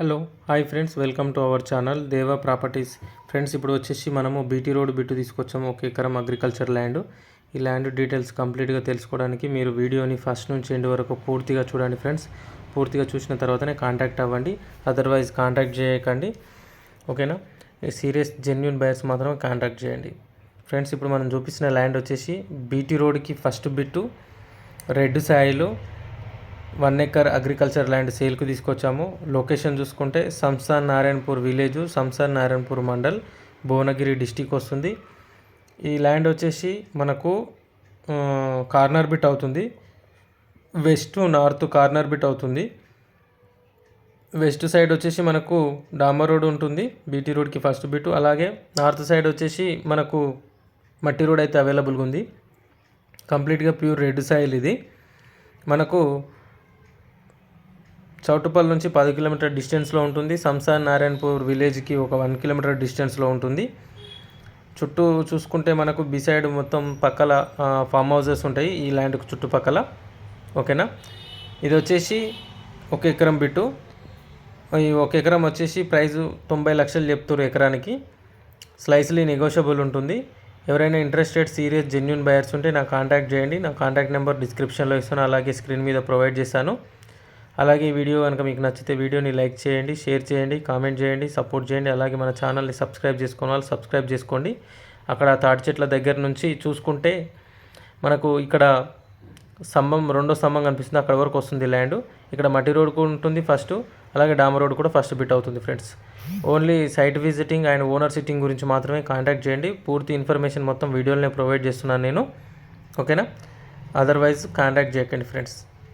Hello hi friends welcome to our channel Deva properties. Friends ఇప్పుడు వచ్చేసి మనము BT road bit తీసుకొచ్చాము ఒక ఎకరం అగ్రికల్చర్ ల్యాండ్. ఈ ల్యాండ్ డీటెయిల్స్ కంప్లీట్గా తెలుసుకోవడానికి మీరు వీడియోని ఫస్ట్ నుంచి ఎండ్ వరకు పూర్తిగా చూడండి ఫ్రెండ్స్. పూర్తిగా చూసిన తర్వాతనే కాంటాక్ట్ అవ్వండి. అదర్వైజ్ కాంటాక్ట్ చేయకండి. ఓకేనా? సీరియస్ జెన్యున్ బయర్స్ మాత్రం కాంటాక్ట్ చేయండి. ఫ్రెండ్స్ ఇప్పుడు మనం చూపిస్తున్న ల్యాండ్ వచ్చేసి బీటీ రోడ్కి ఫస్ట్ బిట్టు రెడ్ సాయిలు వన్ ఎకర్ అగ్రికల్చర్ ల్యాండ్ సేల్కి తీసుకొచ్చాము. లొకేషన్ చూసుకుంటే సంస్థాన్ నారాయణపూర్ విలేజ్ సంస్థాన్ నారాయణపూర్ మండల్ భువనగిరి డిస్టిక్ వస్తుంది. ఈ ల్యాండ్ వచ్చేసి మనకు కార్నర్ బిట్ అవుతుంది. వెస్ట్ నార్త్ కార్నర్ బిట్ అవుతుంది. వెస్ట్ సైడ్ వచ్చేసి మనకు డామర్ రోడ్ ఉంటుంది బీటీ రోడ్కి ఫస్ట్ బిట్. అలాగే నార్త్ సైడ్ వచ్చేసి మనకు మట్టి రోడ్ అయితే అవైలబుల్గా ఉంది. కంప్లీట్గా ప్యూర్ రెడ్ సాయిల్ ఇది. మనకు చౌటుపల్లి నుంచి పది కిలోమీటర్ డిస్టెన్స్లో ఉంటుంది. సంసార్ నారాయణపూర్ విలేజ్కి ఒక వన్ కిలోమీటర్ డిస్టెన్స్లో ఉంటుంది. చుట్టూ చూసుకుంటే మనకు బిసైడ్ మొత్తం పక్కల ఫామ్ హౌసెస్ ఉంటాయి. ఈ ల్యాండ్కు చుట్టుపక్కల. ఓకేనా? ఇది వచ్చేసి ఒక ఎకరం బిట్టు. ఈ ఒక ఎకరం వచ్చేసి ప్రైస్ తొంభై లక్షలు చెప్తారు ఎకరానికి. స్లైస్లీ నెగోషియబుల్ ఉంటుంది. ఎవరైనా ఇంట్రెస్టెడ్ సీరియస్ జెన్యున్ బయర్స్ ఉంటే నాకు కాంటాక్ట్ చేయండి. నా కాంటాక్ట్ నెంబర్ డిస్క్రిప్షన్లో ఇస్తాను. అలాగే స్క్రీన్ మీద ప్రొవైడ్ చేస్తాను. అలాగే ఈ వీడియో కనుక మీకు నచ్చితే వీడియోని లైక్ చేయండి షేర్ చేయండి కామెంట్ చేయండి సపోర్ట్ చేయండి. అలాగే మన ఛానల్ని సబ్స్క్రైబ్ చేసుకున్న వాళ్ళు సబ్స్క్రైబ్ చేసుకోండి. అక్కడ తాటి చెట్ల దగ్గర నుంచి చూసుకుంటే మనకు ఇక్కడ స్తంభం రెండో స్తంభం కనిపిస్తుంది. అక్కడ వరకు వస్తుంది ల్యాండ్. ఇక్కడ మట్టి రోడ్ కూడా ఉంటుంది ఫస్ట్. అలాగే డామ రోడ్ కూడా ఫస్ట్ బిట్ అవుతుంది friends. Only site visiting and owner sitting గురించి మాత్రమే కాంటాక్ట్ చేయండి. పూర్తి ఇన్ఫర్మేషన్ మొత్తం వీడియోలోనే ప్రొవైడ్ చేస్తున్నాను నేను. ఓకేనా? అదర్వైజ్ కాంటాక్ట్ చేయకండి friends.